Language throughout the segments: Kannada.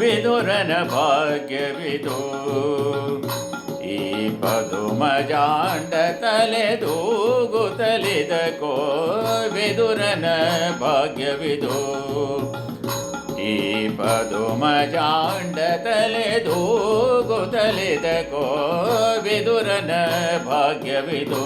ವಿದುರನ ಭಾಗ್ಯವಿದು ಈ ಪದುಮಜಾಂಡ ತಲೆದೂಗುತ್ತಲಿದ ಕೋ ವಿದುರನ ಭಾಗ್ಯವಿದು ಈ ಪದುಮಜಾಂಡ ತಲೆದೂಗುತ್ತಲಿದ ಕೋ ವಿದುರನ ಭಾಗ್ಯವಿದು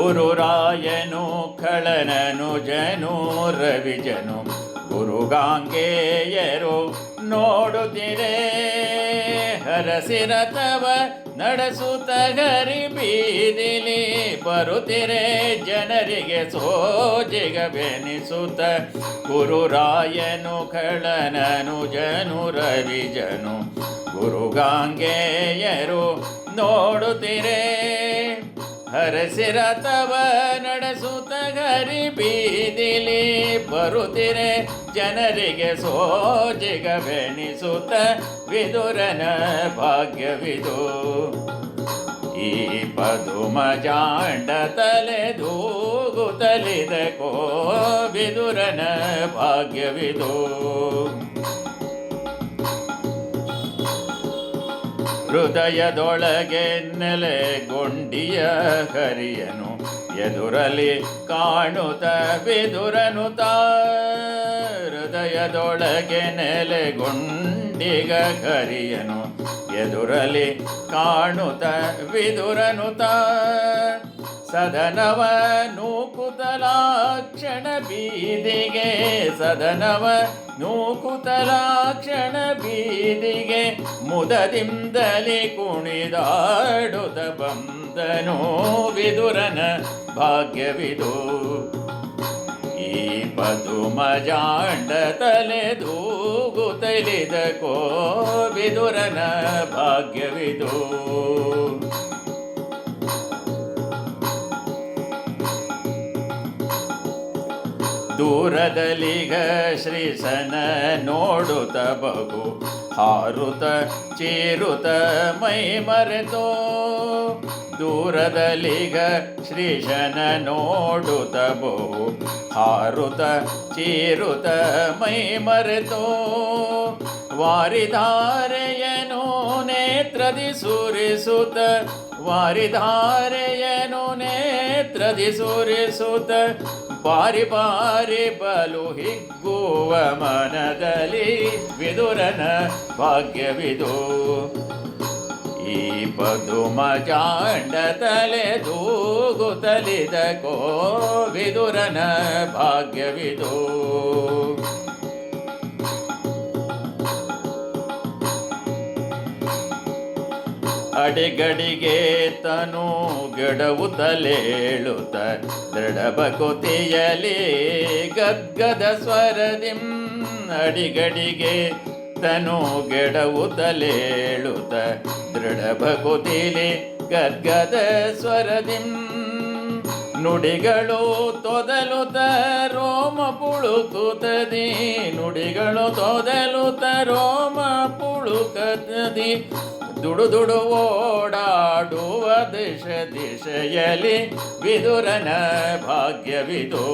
ಗುರುರಾಯನು ಖಳನನು ಜನು ರವಿಜನು ಗುರುಗಾಂಗೆಯರು ನೋಡುತ್ತಿರೇ ಹರಸಿರತವ ನಡೆಸುತ್ತ ಗರಿ ಬೀದಿಲಿ ಬರುತ್ತಿರೆ. ಜನರಿಗೆ ಸೋಜಿಗ ಬೆನಿಸುತ್ತ ಗುರುರಾಯನು ಖಳನನು ಜನು ರವಿಜನು ಗುರುಗಾಂಗೆಯರು ನೋಡುತ್ತಿರೆ. ಹರಸಿರತವ ನಡೆಸುತ್ತ ಗರಿ ಬೀದಿಲಿ ಬರುತ್ತಿರೆ ಜನರಿಗೆ ಸೋಜಿಗ ವಿದುರನ ಭಾಗ್ಯವಿದು. ಈ ಪದುಮ ಜಾಂಡ ತಲೆದೂಗುತ್ತಲಿದ ಕೋ ವಿದುರನ ಭಾಗ್ಯವಿದು. ಹೃದಯದೊಳಗೆ ನೆಲೆಗೊಂಡಿಯ ಹರಿಯನು ಎದುರಲಿ ಕಾಣುತ್ತ ಬಿದುರನು ತಾ. ಹೃದಯದೊಳಗೆ ನೆಲೆಗೊಂಡಿಗ ಹರಿಯನು ಎದುರಲಿ ಕಾಣುತ್ತ ಬಿದುರನು ತಾ. ಸದನವ ನೂಕುತಲಾಕ್ಷಣ ಬೀದಿಗೆ, ಸದನವ ನೂಕುತಲಾಕ್ಷಣ ಬೀದಿಗೆ ಮುದದಿಂದಲಿ ಕುಣಿದಾಡುತ್ತ ಬಂದನು ವಿದುರನ ಭಾಗ್ಯವಿದು. ಈ ಪದುಮಜಾಂಡ ತಲೆದೂಗುತ್ತಲಿದ ಕೋ ವಿದುರನ ಭಾಗ್ಯವಿದು. ದೂರದಲ್ಲಿಗ ಶ್ರೀಸನ ನೋಡುತ್ತ ಬಹು ಹಾರುತ ಚೀರುತ ಮೈ ಮರೆತೋ ದೂರದಲ್ಲಿಗ ಶ್ರೀಶನ ನೋಡುತ್ತ ಬಹು ಹಾರುತ ಚೀರುತ ಮೈ ಮರೆತೋ ವಾರಿಧಾರೆಯನು ನೇತ್ರದಿ ಸುರಿಸುತ್ತ ವಾರಿಧಾರೆಯನು ನೇತ್ರದಿ ಸುರಿಸುತ್ತ ಬಾರಿ ಬಾರಿ ಬಲು ಹಿಗ್ಗುವ ಮನದಲ್ಲಿ ವಿದುರನ ಭಾಗ್ಯವಿದು. ಈ ಪದುಮ ಜಾಂಡ ತಲೆ ತಲಿದ ಕೋ ವಿದುರನ ಭಾಗ್ಯವಿದು. ಅಡಿಗಡಿಗೆ ತನು ಗೆಡವು ತಲೇಳುತ್ತ ದೃಢಬಕುತಿಯಲಿ ಗದ್ಗದ ಸ್ವರದಿಂ ಅಡಿಗಡಿಗೆ ತನು ಗೆಡವು ತಲೇಳುತ್ತ ದೃಢಬಕುತಿಲಿ ಗದ್ಗದ ಸ್ವರದಿಂ ನುಡಿಗಳು ತೊದಲುತ ರೋಮ ಪುಳುಕುತದಿ, ನುಡಿಗಳು ತೊದಲುತ ರೋಮ ಪುಳುಕತದಿ. ದುಡು ದುಡು ಓಡಾಡುವ ದಿಶ ದಿಶೆಯಲ್ಲಿ ವಿದುರನ ಭಾಗ್ಯವಿದು.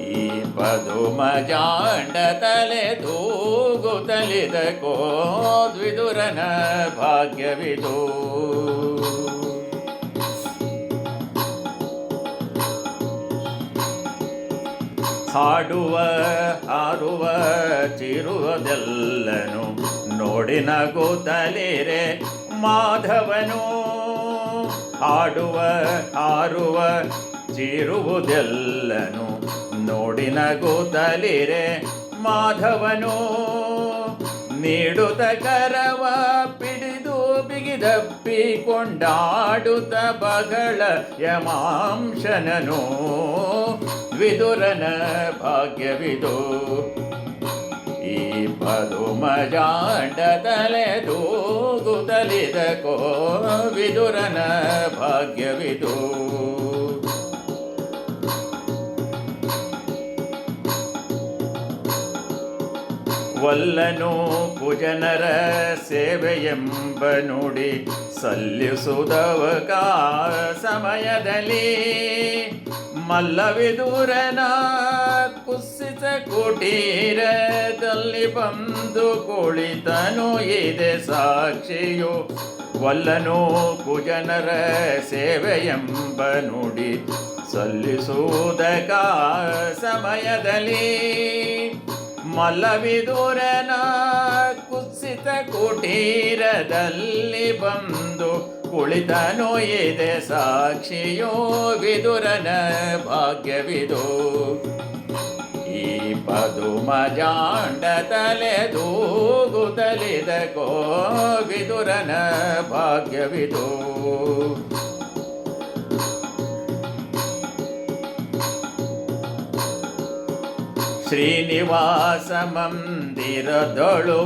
ಈ ಪದುಮ ಜಾಂಡ ತಲೆ ತೂಗುತ್ತಲಿದ ತಲಿದ ಕೋದ್ವಿದುರನ ಭಾಗ್ಯವಿದು. ಹಾಡುವ ಹಾರುವ, ಚಿರುವುದೆಲ್ಲನು ನೋಡಿ ನಗುತ್ತಲಿರೆ ಮಾಧವನು. ಆಡುವ ಆರುವ ಚಿರುವುದೆಲ್ಲನು ನೋಡಿ ನಗುತ್ತಲಿರೆ ಮಾಧವನು. ನೀಡುತ್ತ ಕರವ ಪಿಡಿದು ಬಿಗಿದಪ್ಪಿಕೊಂಡಾಡುತ್ತ ಬಗಳ ಯಮಾಂಶನನು. ವಿದುರನ ಭಾಗ್ಯವಿದು ಈ ಪದುಮ ಜಾಂಡ ತಲೆ ತೂಗುತ್ತಲಿದ ಕೋ ವಿದುರನ ಭಾಗ್ಯವಿದು. ವಲ್ಲನು ಕುಜನರ ಸೇವೆಯೆಂಬ ನುಡಿ ಸಲ್ಲಿಸುವುದವಕ ಸಮಯದಲ್ಲಿ. ಮಲ್ಲವಿದೂರನ ಕುಸಿತ ಕುಟೀರದಲ್ಲಿ ಬಂದು ಕುಳಿತನು ಇದೆ ಸಾಕ್ಷಿಯು. ವಲ್ಲನು ಕುಜನರ ಸೇವೆಯೆಂಬ ನುಡಿ ಸಲ್ಲಿಸುವುದಕ ಸಮಯದಲ್ಲಿ. ಮಲ್ಲವಿದೂರನ ಕುಸಿತ ಕುಟೀರದಲ್ಲಿ ಬಂದು ಕುಳಿತನು ಇದೆ ಸಾಕ್ಷಿಯೋ ವಿದುರನ ಭಾಗ್ಯವಿದು. ಈ ಪದು ಮಜಾಂಡ ತಲೆ ದೂಗುತ್ತಲಿದ ಕೋ ವಿದುರನ ಭಾಗ್ಯವಿದು. ಶ್ರೀನಿವಾಸ ಮಂದಿರದೊಳು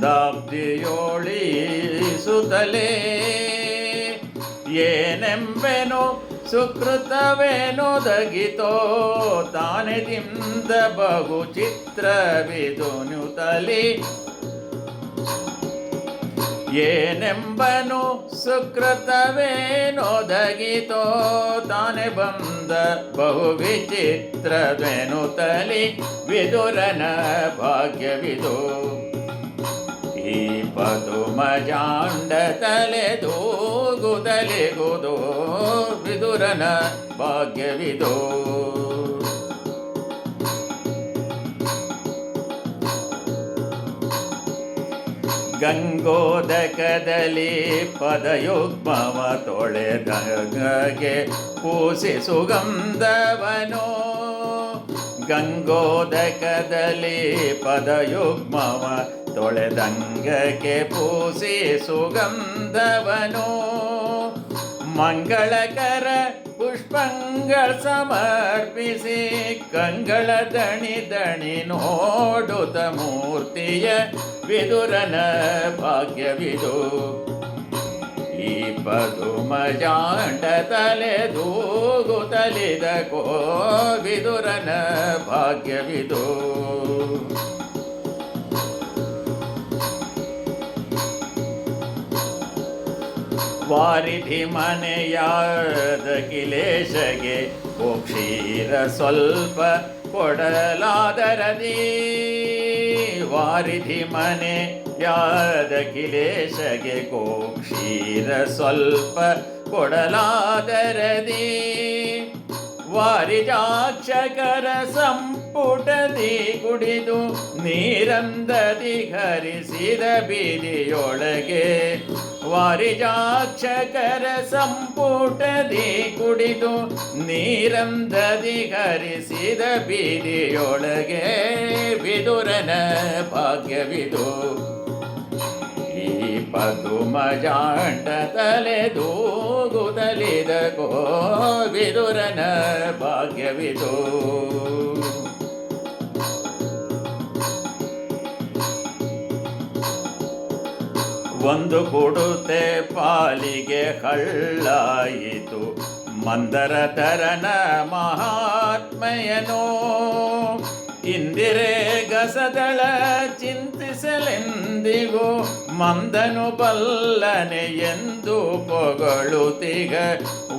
ಬರಲಾನಂದಾಬ್ದಿಯೋಳಿಸುತ್ತಲೇ ಏನೆಂಬೆನು ಸುಕೃತವೇನೊದಗಿತೋ ತಾನೆದಿಂದ ಬಹು ಚಿತ್ರವಿದುನುತಲಿ ಏನೆಂಬನು ಸುಕೃತವೇನೊದಗಿತೋ ತಾನೆ ಬಂದ ಬಹು ವಿಚಿತ್ರವೆನುತಲಿ ವಿದುರನ ಭಾಗ್ಯವಿದು. ಈ ಪದುಮ ಜಾಂಡ ಗುದೋ ವಿದುರನ ಭಾಗ್ಯವಿದೋ. ಗಂಗೋದಕದಲ್ಲಿ ಪದಯುಗ್ಮವ ತೊಳೆದಂಗಗೆ ಪೂಸಿ ಸುಗಂಧವನೋ. ಗಂಗೋದಕದಲ್ಲಿ ಪದಯುಗ್ಮವ ತೊಳೆದಂಗಕ್ಕೆ ಪೂಸಿ ಸುಗಂಧವನು. ಮಂಗಳಕರ ಪುಷ್ಪಂಗಳ ಸಮರ್ಪಿಸಿ ಕಂಗಳ ದಣಿ ದಣಿ ನೋಡುತ್ತ ಮೂರ್ತಿಯ ವಿದುರನ ಭಾಗ್ಯವಿದು. ಈ ಪದುಮಜಾಂಡ ತಲೆ ದೂಗುತ್ತಲಿದ ಕೋ ವಿದುರನ ಭಾಗ್ಯವಿದು. ವಾರಿಧಿ ಮನೆಯಾದ ಕಿಲೇಶಗೆ ಕ್ಷೀರ ಸ್ವಲ್ಪ ಕೊಡಲಾದರದಿ. ವಾರಿಧಿ ಮನೆ ಯಾದ ಕಿಲೇಶಗೆ ಕ್ಷೀರ ಸ್ವಲ್ಪ ಕೊಡಲಾದರದಿ. ವಾರಿಜಾಕ್ಷಕರ ಸಂಪುಟದಿ ಕುಡಿದು ನೀರಂದದಿ ಹರಿಸಿದ ಬೀದಿಯೊಳಗೆ ವಾರಿಜಾಕ್ಷಕರ ಸಂಪುಟದಿ ಕುಡಿದು ನೀರಂದದಿ ಹರಿಸಿದ ಬೀದಿಯೊಳಗೆ ವಿದುರನ ಭಾಗ್ಯವಿದು. ಈ ಪದುಮಜಾಂಡ ತಲೆ ದೂಗುದಲಿದ ಕೋ ವಿದುರನ ಭಾಗ್ಯವಿದು. ಒಂದು ಕೊಡುತ್ತೆ ಪಾಲಿಗೆ ಹಳ್ಳಾಯಿತು ಮಂದರ ತರನ ಮಹಾತ್ಮೆಯನೋ, ಇಂದಿರೇ ಗಸದಳ ಚಿಂತಿಸಲೆಂದಿಗೂ ಮಂದನು ಬಲ್ಲನೆ ಎಂದು ಪೊಗಳುತಿಗ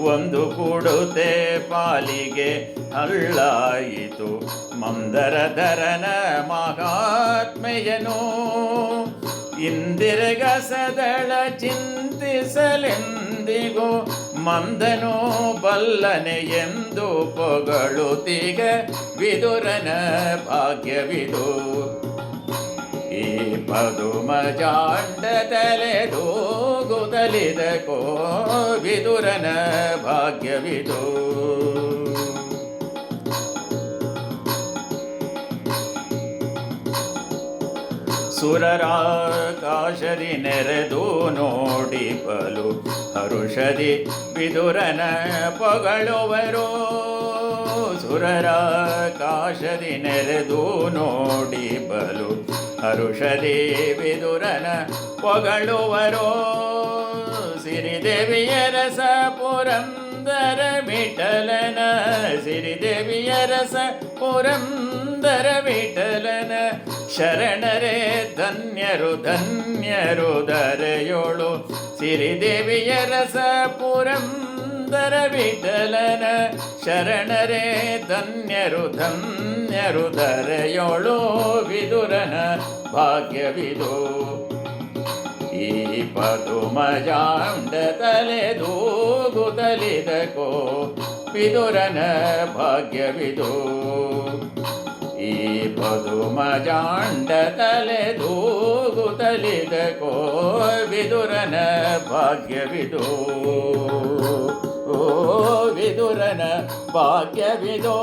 ಒಂದು ಕೊಡುತ್ತೆ ಪಾಲಿಗೆ ಹಳ್ಳಾಯಿತು ಮಂದರ ಧರನ ಮಹಾತ್ಮೆಯನು ಇಂದಿರಗಸದಳ ಚಿಂತಿಸಲೆಂದಿಗೋ ಮಂದನೋ ಬಲ್ಲನೆ ಎಂದು ಪೊಗಳುತಿಗ ವಿದುರನ ಭಾಗ್ಯವಿದು. ಈ ಪದುಮಜಾಂಡ ತಲೆದೂಗುದಲಿದ ಕೋ ವಿದುರನ ಭಾಗ್ಯವಿದು. ಸುರರಾಕಾಶದಿ ನೆರೆದು ನೋಡಿ ಬಲು ಹರುಷದಿ ವಿದುರನ ಪೊಗಳುವರು. ಸುರರಾಕಾಶದಿ ನೆರೆದು ನೋಡಿ ಬಲು ಹರುಷದಿ ವಿದುರನ ಪೊಗಳುವರು. ಸಿರಿದೇವಿಯ ರಸ ಪುರಂದರ ವಿಠಲನ ಸಿರಿದೇವಿಯ ರಸ ಪುರಂದರ ಪುರಂದರ ವಿಠಲನ ಶರಣರೇ, ಧನ್ಯರು ಧನ್ಯರು ದರೆಯೋಳು ಸಿರಿದೇವಿಯ ರಸ ಪುರಂದರ ವಿಠಲನ. ಶರಣರೇ, ಧನ್ಯರು ಧನ್ಯರು ದರೆಯೋಳು ವಿದುರನ ಭಾಗ್ಯವಿದು. ಈ ಪದುಮಜಾಂಡ ತಲೆದೂಗುತ್ತಲಿದಕೋ ವಿದುರನ ಭಾಗ್ಯವಿದು. ಈ ಪದುಮಜಾಂಡ ಕೋ ವಿದುರನ ಭಾಗ್ಯವಿದು. ಓ ವಿದುರನ ಭಾಗ್ಯವಿದೋ.